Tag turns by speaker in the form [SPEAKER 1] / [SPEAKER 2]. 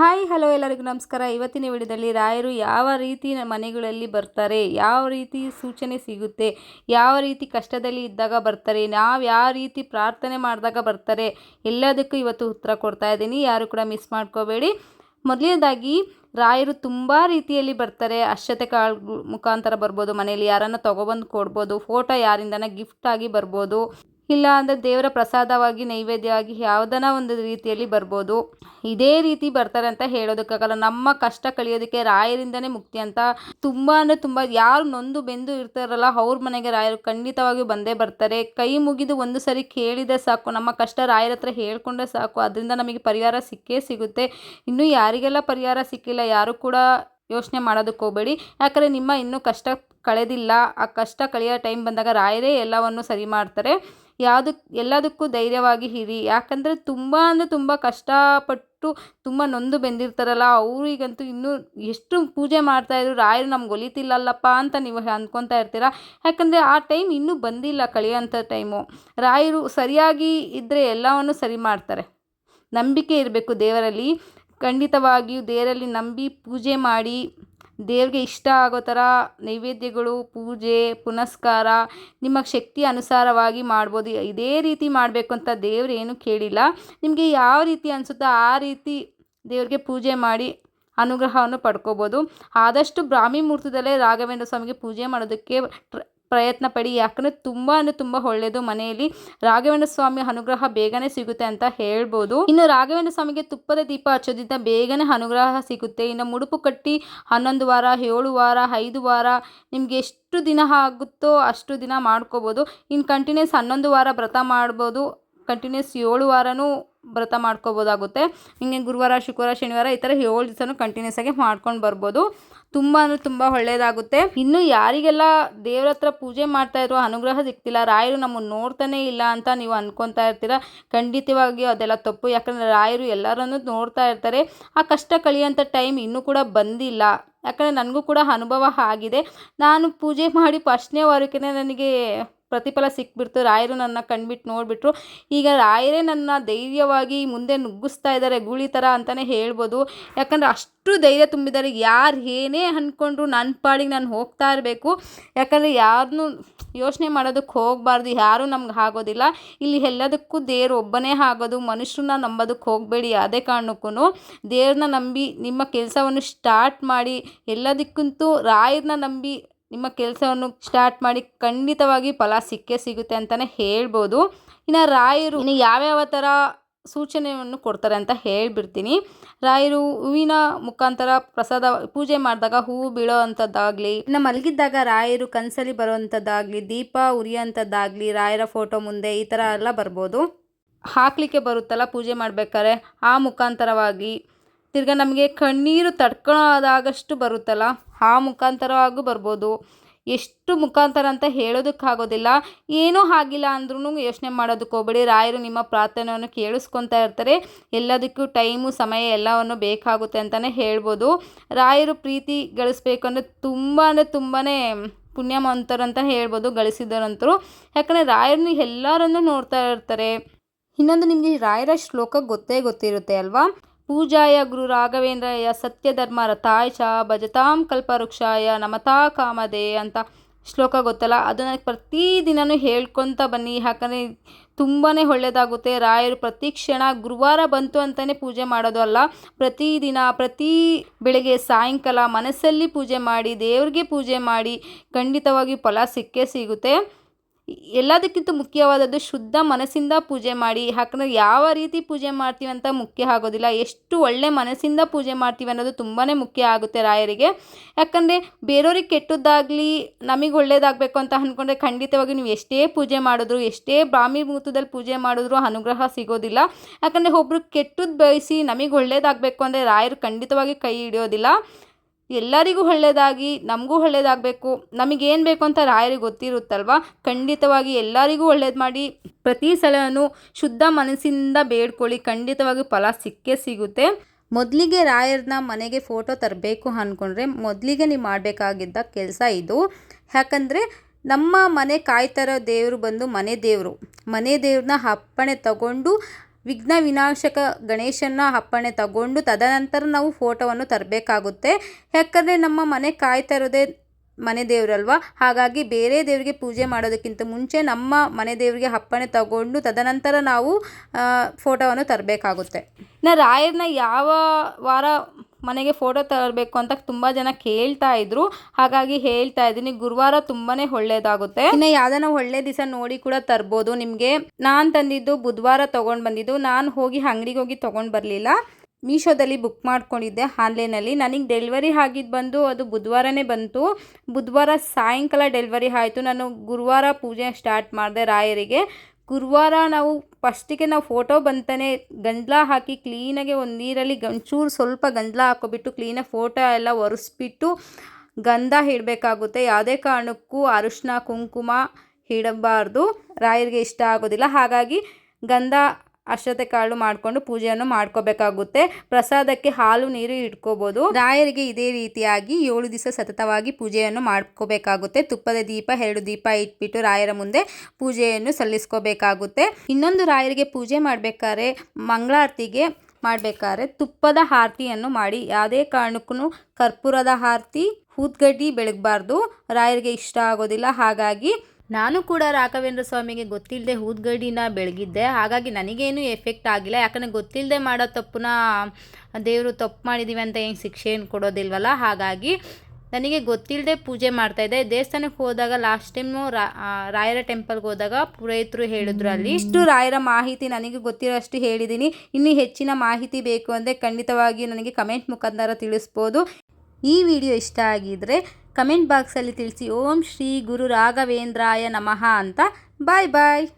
[SPEAKER 1] Hi, hello ಎಲ್ಲರಿಗೂ ನಮಸ್ಕಾರ. ಇವತ್ತಿನ ವಿಡಿಯೋದಲ್ಲಿ ರಾಯರು ಯಾವ ರೀತಿ ಮನೆಗಳಲ್ಲಿ ಬರ್ತಾರೆ, ಯಾವ ರೀತಿ ಸೂಚನೆ ಸಿಗುತ್ತೆ, ಯಾವ ರೀತಿ ಕಷ್ಟದಲ್ಲಿ ಇದ್ದಾಗ ಬರ್ತಾರೆ, ನಾವು ಯಾವ ರೀತಿ ಪ್ರಾರ್ಥನೆ ಮಾಡಿದಾಗ ಬರ್ತಾರೆ, ಎಲ್ಲದಕ್ಕೂ ಇವತ್ತು ಉತ್ತರ ಕೊಡ್ತಾ ಇದ್ದೀನಿ. ಯಾರು ಕೂಡ ಮಿಸ್ ಮಾಡ್ಕೋಬೇಡಿ. ಮೊದಲನೇದಾಗಿ, ರಾಯರು ತುಂಬ ರೀತಿಯಲ್ಲಿ ಬರ್ತಾರೆ. ಅಶ್ಯತೆ ಕಾಳು ಮುಖಾಂತರ ಬರ್ಬೋದು, ಮನೆಯಲ್ಲಿ ಯಾರನ್ನ ತೊಗೊಬಂದು ಕೊಡ್ಬೋದು ಫೋಟೋ ಯಾರಿಂದನ ಗಿಫ್ಟ್ ಆಗಿ ಬರ್ಬೋದು. ಇಲ್ಲ ಅಂದರೆ ದೇವರ ಪ್ರಸಾದವಾಗಿ, ನೈವೇದ್ಯವಾಗಿ ಯಾವುದನ್ನ ಒಂದು ರೀತಿಯಲ್ಲಿ ಬರ್ಬೋದು. ಇದೇ ರೀತಿ ಬರ್ತಾರೆ ಅಂತ ಹೇಳೋದಕ್ಕಾಗಲ್ಲ. ನಮ್ಮ ಕಷ್ಟ ಕಳಿಯೋದಕ್ಕೆ ರಾಯರಿಂದನೇ ಮುಕ್ತಿ ಅಂತ ತುಂಬ ಅಂದರೆ ತುಂಬ ಯಾರು ನೊಂದು ಬೆಂದು ಇರ್ತಾರಲ್ಲ, ಅವ್ರ ಮನೆಗೆ ರಾಯರು ಖಂಡಿತವಾಗಿಯೂ ಬಂದೇ ಬರ್ತಾರೆ. ಕೈ ಮುಗಿದು ಒಂದು ಸರಿ ಕೇಳಿದರೆ ಸಾಕು, ನಮ್ಮ ಕಷ್ಟ ರಾಯರ ಹತ್ರ ಹೇಳ್ಕೊಂಡ್ರೆ ಸಾಕು, ಅದರಿಂದ ನಮಗೆ ಪರಿಹಾರ ಸಿಕ್ಕೇ ಸಿಗುತ್ತೆ. ಇನ್ನೂ ಯಾರಿಗೆಲ್ಲ ಪರಿಹಾರ ಸಿಕ್ಕಿಲ್ಲ, ಯಾರು ಕೂಡ ಯೋಚನೆ ಮಾಡೋದಕ್ಕೆ ಹೋಗಬೇಡಿ. ಯಾಕಂದರೆ ನಿಮ್ಮ ಇನ್ನೂ ಕಷ್ಟ ಕಳೆದಿಲ್ಲ. ಆ ಕಷ್ಟ ಕಳೆಯೋ ಟೈಮ್ ಬಂದಾಗ ರಾಯರೇ ಎಲ್ಲವನ್ನು ಸರಿ ಮಾಡ್ತಾರೆ. ಯಾವುದಕ್ಕೆ ಎಲ್ಲದಕ್ಕೂ ಧೈರ್ಯವಾಗಿ ಇರಿ. ಯಾಕಂದರೆ ತುಂಬ ಅಂದರೆ ತುಂಬ ಕಷ್ಟಪಟ್ಟು ತುಂಬ ನೊಂದು ಬೆಂದಿರ್ತಾರಲ್ಲ, ಅವರಿಗಂತೂ ಇನ್ನೂ ಎಷ್ಟು ಪೂಜೆ ಮಾಡ್ತಾಯಿದ್ರು ರಾಯರು ನಮ್ಗೆ ಒಲಿತಿಲ್ಲಲ್ಲಪ್ಪ ಅಂತ ನೀವು ಅಂದ್ಕೊತಾ ಇರ್ತೀರ? ಯಾಕಂದರೆ ಆ ಟೈಮ್ ಇನ್ನೂ ಬಂದಿಲ್ಲ ಕಳೆಯೋಂಥ ಟೈಮು. ರಾಯರು ಸರಿಯಾಗಿ ಇದ್ದರೆ ಎಲ್ಲವನ್ನು ಸರಿ ಮಾಡ್ತಾರೆ. ನಂಬಿಕೆ ಇರಬೇಕು ದೇವರಲ್ಲಿ. ಖಂಡಿತವಾಗಿಯೂ ದೇವರಲ್ಲಿ ನಂಬಿ ಪೂಜೆ ಮಾಡಿ ದೇವ್ರಿಗೆ ಇಷ್ಟ ಆಗೋ ಥರ ನೈವೇದ್ಯಗಳು, ಪೂಜೆ, ಪುನಸ್ಕಾರ ನಿಮ್ಮ ಶಕ್ತಿ ಅನುಸಾರವಾಗಿ ಮಾಡ್ಬೋದು. ಇದೇ ರೀತಿ ಮಾಡಬೇಕು ಅಂತ ದೇವ್ರು ಏನು ಕೇಳಿಲ್ಲ. ನಿಮಗೆ ಯಾವ ರೀತಿ ಅನಿಸುತ್ತೋ ಆ ರೀತಿ ದೇವ್ರಿಗೆ ಪೂಜೆ ಮಾಡಿ ಅನುಗ್ರಹವನ್ನು ಪಡ್ಕೋಬೋದು. ಆದಷ್ಟು ಬ್ರಾಹ್ಮಿ ಮುಹೂರ್ತದಲ್ಲೇ ರಾಘವೇಂದ್ರ ಸ್ವಾಮಿಗೆ ಪೂಜೆ ಮಾಡೋದಕ್ಕೆ ಟ್ರ ಪ್ರಯತ್ನ ಪಡಿ. ಯಾಕಂದರೆ ತುಂಬ ಅಂದರೆ ತುಂಬ ಒಳ್ಳೆಯದು ಮನೆಯಲ್ಲಿ. ರಾಘವೇಂದ್ರ ಸ್ವಾಮಿ ಅನುಗ್ರಹ ಬೇಗನೆ ಸಿಗುತ್ತೆ ಅಂತ ಹೇಳ್ಬೋದು. ಇನ್ನು ರಾಘವೇಂದ್ರ ಸ್ವಾಮಿಗೆ ತುಪ್ಪದ ದೀಪ ಹಚ್ಚೋದ್ರಿಂದ ಬೇಗನೆ ಅನುಗ್ರಹ ಸಿಗುತ್ತೆ. ಇನ್ನು ಮುಡುಪು ಕಟ್ಟಿ ಹನ್ನೊಂದು ವಾರ, ಏಳು ವಾರ, ಐದು ವಾರ ನಿಮಗೆ ಎಷ್ಟು ದಿನ ಆಗುತ್ತೋ ಅಷ್ಟು ದಿನ ಮಾಡ್ಕೋಬೋದು. ಇನ್ನು ಕಂಟಿನ್ಯೂಸ್ ಹನ್ನೊಂದು ವಾರ ವ್ರತ ಮಾಡ್ಬೋದು. ಕಂಟಿನ್ಯೂಸ್ ಏಳು ವಾರನೂ ವ್ರತ ಮಾಡ್ಕೋಬೋದಾಗುತ್ತೆ. ಹಿಂಗೆ ಗುರುವಾರ, ಶುಕ್ರವಾರ, ಶನಿವಾರ ಈ ಥರ ಏಳು ದಿವಸನೂ ಕಂಟಿನ್ಯೂಸ್ ಆಗಿ ಮಾಡ್ಕೊಂಡು ಬರ್ಬೋದು. ತುಂಬ ಅಂದರೆ ತುಂಬ ಒಳ್ಳೆಯದಾಗುತ್ತೆ ಇನ್ನು ಯಾರಿಗೆಲ್ಲ ದೇವ್ರ ಹತ್ರ ಪೂಜೆ ಮಾಡ್ತಾ ಇದ್ರು, ಅನುಗ್ರಹ ಸಿಗ್ತಿಲ್ಲ, ರಾಯರು ನಮ್ಮನ್ನು ನೋಡ್ತಾನೇ ಇಲ್ಲ ಅಂತ ನೀವು ಅನ್ಕೊತಾ ಇರ್ತೀರ, ಖಂಡಿತವಾಗಿಯೂ ಅದೆಲ್ಲ ತಪ್ಪು. ಯಾಕಂದರೆ ರಾಯರು ಎಲ್ಲರನ್ನೂ ನೋಡ್ತಾ ಇರ್ತಾರೆ. ಆ ಕಷ್ಟ ಕಳಿಯೋಂಥ ಟೈಮ್ ಇನ್ನೂ ಕೂಡ ಬಂದಿಲ್ಲ. ಯಾಕಂದರೆ ನನಗೂ ಕೂಡ ಅನುಭವ ಆಗಿದೆ. ನಾನು ಪೂಜೆ ಮಾಡಿ ಫಸ್ಟ್ನೇ ವಾರಕ್ಕೆ ನನಗೆ ಪ್ರತಿಫಲ ಸಿಕ್ಬಿಡ್ತು. ರಾಯರು ನನ್ನ ಕಣ್ಬಿಟ್ಟು ನೋಡಿಬಿಟ್ರು. ಈಗ ರಾಯರೇ ನನ್ನ ಧೈರ್ಯವಾಗಿ ಮುಂದೆ ನುಗ್ಗಿಸ್ತಾ ಇದ್ದಾರೆ, ಗೂಳಿ ಥರ ಅಂತಲೇ ಹೇಳ್ಬೋದು. ಯಾಕಂದರೆ ಅಷ್ಟು ಧೈರ್ಯ ತುಂಬಿದ್ದಾರೆ. ಯಾರು ಏನೇ ಅಂದ್ಕೊಂಡ್ರು ನನ್ನ ಪಾಡಿಗೆ ನಾನು ಹೋಗ್ತಾ ಇರಬೇಕು. ಯಾಕಂದರೆ ಯಾರನ್ನೂ ಯೋಚನೆ ಮಾಡೋದಕ್ಕೆ ಹೋಗಬಾರ್ದು. ಯಾರೂ ನಮ್ಗೆ ಆಗೋದಿಲ್ಲ. ಇಲ್ಲಿ ಎಲ್ಲದಕ್ಕೂ ದೇವ್ರು ಒಬ್ಬನೇ ಆಗೋದು. ಮನುಷ್ಯರನ್ನ ನಂಬೋದಕ್ಕೆ ಹೋಗಬೇಡಿ ಯಾವುದೇ ಕಾರಣಕ್ಕೂ ದೇವ್ರನ್ನ ನಂಬಿ ನಿಮ್ಮ ಕೆಲಸವನ್ನು ಸ್ಟಾರ್ಟ್ ಮಾಡಿ ಎಲ್ಲದಕ್ಕಂತೂ ರಾಯರನ್ನ ನಂಬಿ ನಿಮ್ಮ ಕೆಲಸವನ್ನು ಸ್ಟಾರ್ಟ್ ಮಾಡಿ ಖಂಡಿತವಾಗಿ ಫಲ ಸಿಕ್ಕೇ ಸಿಗುತ್ತೆ ಅಂತಲೇ ಹೇಳ್ಬೋದು. ಇನ್ನು ರಾಯರು ಇನ್ನು ಯಾವ್ಯಾವ ಥರ ಸೂಚನೆಯನ್ನು ಕೊಡ್ತಾರೆ ಅಂತ ಹೇಳಿಬಿಡ್ತೀನಿ. ರಾಯರು ಹೂವಿನ ಮುಖಾಂತರ ಪ್ರಸಾದ ಪೂಜೆ ಮಾಡಿದಾಗ ಹೂವು ಬೀಳೋ ಅಂಥದ್ದಾಗಲಿ ಇನ್ನು ಮಲಗಿದ್ದಾಗ ರಾಯರು ಕನಸಲ್ಲಿ ಬರೋವಂಥದ್ದಾಗಲಿ, ದೀಪ ಉರಿಯೋಂಥದ್ದಾಗಲಿ ರಾಯರ ಫೋಟೋ ಮುಂದೆ ಈ ಥರ ಎಲ್ಲ ಬರ್ಬೋದು. ಹಾಕಲಿಕ್ಕೆ ಬರುತ್ತಲ್ಲ ಪೂಜೆ ಮಾಡಬೇಕಾದ್ರೆ ಆ ಮುಖಾಂತರವಾಗಿ. ತಿರ್ಗಾ ನಮಗೆ ಕಣ್ಣೀರು ತಡ್ಕೊಳ್ಳೋದಾಗಷ್ಟು ಬರುತ್ತಲ್ಲ, ಆ ಮುಖಾಂತರವಾಗೂ ಬರ್ಬೋದು. ಎಷ್ಟು ಮುಖಾಂತರ ಅಂತ ಹೇಳೋದಕ್ಕಾಗೋದಿಲ್ಲ. ಏನೂ ಆಗಿಲ್ಲ ಅಂದ್ರೂ ಯೋಚನೆ ಮಾಡೋದಕ್ಕೆ ಹೋಗ್ಬೇಡಿ. ರಾಯರು ನಿಮ್ಮ ಪ್ರಾರ್ಥನೆಯನ್ನು ಕೇಳಿಸ್ಕೊತಾ ಇರ್ತಾರೆ. ಎಲ್ಲದಕ್ಕೂ ಟೈಮು, ಸಮಯ ಎಲ್ಲವನ್ನು ಬೇಕಾಗುತ್ತೆ ಅಂತಲೇ ಹೇಳ್ಬೋದು. ರಾಯರು ಪ್ರೀತಿ ಗಳಿಸ್ಬೇಕಂದ್ರೆ ತುಂಬ ಅಂದರೆ ತುಂಬಾ ಪುಣ್ಯಮಂತರು ಅಂತ ಹೇಳ್ಬೋದು ಗಳಿಸಿದರಂತರು ಯಾಕಂದರೆ ರಾಯರನ್ನು ಎಲ್ಲರನ್ನು ನೋಡ್ತಾ ಇರ್ತಾರೆ. ಇನ್ನೊಂದು ನಿಮಗೆ ರಾಯರ ಶ್ಲೋಕ ಗೊತ್ತೇ ಗೊತ್ತಿರುತ್ತೆ ಅಲ್ವಾ? ಪೂಜಾಯ ಗುರು ರಾಘವೇಂದ್ರಯ ಸತ್ಯಧರ್ಮ ರಥಾಯ ಚ ಭಜತಾಂ ಕಲ್ಪವೃಕ್ಷಾಯ ನಮತಾ ಕಾಮದೆ ಅಂತ ಶ್ಲೋಕ ಗೊತ್ತಲ್ಲ? ಅದನ್ನು ಪ್ರತಿದಿನವೂ ಹೇಳ್ಕೊತ ಬನ್ನಿ. ಯಾಕಂದರೆ ತುಂಬಾ ಒಳ್ಳೆಯದಾಗುತ್ತೆ ರಾಯರು ಪ್ರತಿ ಕ್ಷಣ ಗುರುವಾರ ಬಂತು ಅಂತಲೇ ಪೂಜೆ ಮಾಡೋದು ಅಲ್ಲ. ಪ್ರತಿದಿನ, ಪ್ರತಿ ಬೆಳಗ್ಗೆ ಸಾಯಂಕಾಲ ಮನಸ್ಸಲ್ಲಿ ಪೂಜೆ ಮಾಡಿ, ದೇವ್ರಿಗೆ ಪೂಜೆ ಮಾಡಿ ಖಂಡಿತವಾಗಿ ಫಲ ಸಿಕ್ಕೇ ಸಿಗುತ್ತೆ. ಎಲ್ಲದಕ್ಕಿಂತ ಮುಖ್ಯವಾದದ್ದು ಶುದ್ಧ ಮನಸ್ಸಿಂದ ಪೂಜೆ ಮಾಡಿ, ಯಾಕಂದರೆ ಯಾವ ರೀತಿ ಪೂಜೆ ಮಾಡ್ತೀವಿ ಅಂತ ಮುಖ್ಯ ಆಗೋದಿಲ್ಲ. ಎಷ್ಟು ಒಳ್ಳೆ ಮನಸ್ಸಿಂದ ಪೂಜೆ ಮಾಡ್ತೀವಿ ಅನ್ನೋದು ತುಂಬಾ ಮುಖ್ಯ ಆಗುತ್ತೆ ರಾಯರಿಗೆ. ಯಾಕಂದರೆ ಬೇರೆಯವ್ರಿಗೆ ಕೆಟ್ಟದ್ದಾಗಲಿ ನಮಗೆ ಒಳ್ಳೇದಾಗಬೇಕು ಅಂತ ಅಂದ್ಕೊಂಡ್ರೆ ಖಂಡಿತವಾಗಿ ನೀವು ಎಷ್ಟೇ ಪೂಜೆ ಮಾಡಿದ್ರು, ಎಷ್ಟೇ ಬ್ರಾಹ್ಮಿ ಮುಹೂರ್ತದಲ್ಲಿ ಪೂಜೆ ಮಾಡಿದ್ರು ಅನುಗ್ರಹ ಸಿಗೋದಿಲ್ಲ. ಯಾಕಂದರೆ ಒಬ್ರು ಕೆಟ್ಟದ್ದು ಬಯಸಿ ನಮಗೆ ಒಳ್ಳೇದಾಗಬೇಕು ಅಂದರೆ ರಾಯರು ಖಂಡಿತವಾಗಿ ಕೈ ಹಿಡಿಯೋದಿಲ್ಲ. ಎಲ್ಲರಿಗೂ ಒಳ್ಳೆಯದಾಗಿ, ನಮಗೂ ಒಳ್ಳೆಯದಾಗಬೇಕು. ನಮಗೇನು ಬೇಕು ಅಂತ ರಾಯರಿಗೆ ಗೊತ್ತಿರುತ್ತಲ್ವ? ಖಂಡಿತವಾಗಿ ಎಲ್ಲರಿಗೂ ಒಳ್ಳೇದು ಮಾಡಿ. ಪ್ರತಿ ಸಲವೂ ಶುದ್ಧ ಮನಸ್ಸಿಂದ ಬೇಡ್ಕೊಳ್ಳಿ. ಖಂಡಿತವಾಗಿ ಫಲ ಸಿಕ್ಕೇ ಸಿಗುತ್ತೆ. ಮೊದಲಿಗೆ ರಾಯರನ್ನ ಮನೆಗೆ ಫೋಟೋ ತರಬೇಕು ಅಂದ್ಕೊಂಡ್ರೆ ಮೊದಲಿಗೆ ನೀವು ಮಾಡಬೇಕಾಗಿದ್ದ ಕೆಲಸ ಇದು. ಯಾಕಂದರೆ ನಮ್ಮ ಮನೆ ಕಾಯ್ತಾರೋ ದೇವರು ಬಂದು ಮನೆ ದೇವರು. ಮನೆ ದೇವ್ರನ್ನ ಅಪ್ಪಣೆ ತಗೊಂಡು ವಿಘ್ನ ವಿನಾಶಕ ಗಣೇಶನ ಅಪ್ಪಣೆ ತಗೊಂಡು ತದನಂತರ ನಾವು ಫೋಟೋವನ್ನು ತರಬೇಕಾಗುತ್ತೆ. ಯಾಕಂದರೆ ನಮ್ಮ ಮನೆ ಕಾಯ್ತಾ ಮನೆ ದೇವರಲ್ವ? ಹಾಗಾಗಿ ಬೇರೆ ದೇವರಿಗೆ ಪೂಜೆ ಮಾಡೋದಕ್ಕಿಂತ ಮುಂಚೆ ನಮ್ಮ ಮನೆ ದೇವರಿಗೆ ಅಪ್ಪಣೆ ತಗೊಂಡು ತದನಂತರ ನಾವು ಫೋಟೋವನ್ನು ತರಬೇಕಾಗುತ್ತೆ. ನಾ ರಾಯರನ್ನ ಯಾವ ವಾರ ಮನೆಗೆ ಫೋಟೋ ತರಬೇಕು ಅಂತ ತುಂಬ ಜನ ಕೇಳ್ತಾ ಇದ್ರು. ಹಾಗಾಗಿ ಹೇಳ್ತಾ ಇದ್ದೀನಿ, ಗುರುವಾರ ತುಂಬಾನೇ ಒಳ್ಳೇದಾಗುತ್ತೆ. ಇನ್ನು ಯಾವ್ದಾನ ಒಳ್ಳೆ ದಿವಸ ನೋಡಿ ಕೂಡ ತರ್ಬೋದು ನಿಮಗೆ. ನಾನು ತಂದಿದ್ದು ಬುಧವಾರ ತೊಗೊಂಡು ಬಂದಿದ್ದು. ನಾನು ಹೋಗಿ ಅಂಗಡಿಗೆ ಹೋಗಿ ತೊಗೊಂಡು ಬರಲಿಲ್ಲ. ಮೀಶೋದಲ್ಲಿ ಬುಕ್ ಮಾಡ್ಕೊಂಡಿದ್ದೆ ಆನ್ಲೈನಲ್ಲಿ ನನಗೆ ಡೆಲಿವರಿ ಆಗಿದ್ದು ಬಂದು ಅದು ಬುಧವಾರನೇ ಬಂತು. ಬುಧವಾರ ಸಾಯಂಕಾಲ ಡೆಲಿವರಿ ಆಯಿತು. ನಾನು ಗುರುವಾರ ಪೂಜೆ ಸ್ಟಾರ್ಟ್ ಮಾಡಿದೆ ರಾಯರಿಗೆ. ಗುರುವಾರ ನಾವು ಫಸ್ಟಿಗೆ ನಾವು ಫೋಟೋ ಬಂತಾನೆ, ಗಂಜಲ ಹಾಕಿ ಕ್ಲೀನಾಗಿ ಒಂದು ನೀರಲ್ಲಿ ಗಂಚೂರು ಸ್ವಲ್ಪ ಗಂಜಲ ಹಾಕೋಬಿಟ್ಟು ಕ್ಲೀನಾಗಿ ಫೋಟೋ ಎಲ್ಲ ಒರೆಸ್ಬಿಟ್ಟು ಗಂಧ ಇಡಬೇಕಾಗುತ್ತೆ. ಯಾವುದೇ ಕಾರಣಕ್ಕೂ ಅರಿಶಿನ ಕುಂಕುಮ ಇಡಬಾರ್ದು. ರಾಯರಿಗೆ ಇಷ್ಟ ಆಗೋದಿಲ್ಲ. ಹಾಗಾಗಿ ಗಂಧ ಅಕ್ಷತೆ ಕಾಳು ಮಾಡಿಕೊಂಡು ಪೂಜೆಯನ್ನು ಮಾಡ್ಕೋಬೇಕಾಗುತ್ತೆ. ಪ್ರಸಾದಕ್ಕೆ ಹಾಲು, ನೀರು ಇಟ್ಕೋಬೋದು. ರಾಯರಿಗೆ ಇದೇ ರೀತಿಯಾಗಿ ಏಳು ದಿವಸ ಸತತವಾಗಿ ಪೂಜೆಯನ್ನು ಮಾಡ್ಕೋಬೇಕಾಗುತ್ತೆ. ತುಪ್ಪದ ದೀಪ, ಎರಡು ದೀಪ ಇಟ್ಬಿಟ್ಟು ರಾಯರ ಮುಂದೆ ಪೂಜೆಯನ್ನು ಸಲ್ಲಿಸ್ಕೋಬೇಕಾಗುತ್ತೆ. ಇನ್ನೊಂದು ರಾಯರಿಗೆ ಪೂಜೆ ಮಾಡಬೇಕಾದ್ರೆ ಮಂಗಳಾರತಿಗೆ ಮಾಡಬೇಕಾದ್ರೆ ತುಪ್ಪದ ಆರತಿಯನ್ನು ಮಾಡಿ. ಯಾವುದೇ ಕಾರಣಕ್ಕೂ ಕರ್ಪೂರದ ಆರತಿ ಊದ್ಗಡ್ಡಿ ಬೆಳಗಬಾರ್ದು. ರಾಯರಿಗೆ ಇಷ್ಟ ಆಗೋದಿಲ್ಲ. ಹಾಗಾಗಿ ನಾನು ಕೂಡ ರಾಘವೇಂದ್ರ ಸ್ವಾಮಿಗೆ ಗೊತ್ತಿಲ್ಲದೆ ಊದ್ಗಡ್ಡಿನ ಬೆಳಗಿದ್ದೆ. ಹಾಗಾಗಿ ನನಗೇನು ಎಫೆಕ್ಟ್ ಆಗಿಲ್ಲ. ಯಾಕಂದರೆ ಗೊತ್ತಿಲ್ಲದೆ ಮಾಡೋ ತಪ್ಪನ್ನ ದೇವರು ತಪ್ಪು ಮಾಡಿದ್ದೀವಿ ಅಂತ ಏನು ಶಿಕ್ಷೆ ಏನು ಕೊಡೋದಿಲ್ವಲ್ಲ? ಹಾಗಾಗಿ ನನಗೆ ಗೊತ್ತಿಲ್ಲದೆ ಪೂಜೆ ಮಾಡ್ತಾಯಿದ್ದೆ ದೇವಸ್ಥಾನಕ್ಕೆ ಹೋದಾಗ ಲಾಸ್ಟ್ ಟೈಮು ರಾಯರ ಟೆಂಪಲ್ಗೆ ಹೋದಾಗ ಪುರೋಹಿತರು ಹೇಳಿದ್ರು ಅಲ್ಲಿ. ಇಷ್ಟು ರಾಯರ ಮಾಹಿತಿ ನನಗೆ ಗೊತ್ತಿರೋಷ್ಟು ಹೇಳಿದ್ದೀನಿ ಇನ್ನೂ ಹೆಚ್ಚಿನ ಮಾಹಿತಿ ಬೇಕು ಅಂದರೆ ಖಂಡಿತವಾಗಿ ನನಗೆ ಕಮೆಂಟ್ ಮುಖಾಂತರ ತಿಳಿಸ್ಬೋದು. ಈ ವಿಡಿಯೋ ಇಷ್ಟ ಆಗಿದ್ರೆ ಕಮೆಂಟ್ ಬಾಕ್ಸಲ್ಲಿ ತಿಳಿಸಿ ಓಂ ಶ್ರೀ ಗುರು ರಾಘವೇಂದ್ರಾಯ ನಮಃ ಅಂತ. ಬಾಯ್ ಬಾಯ್.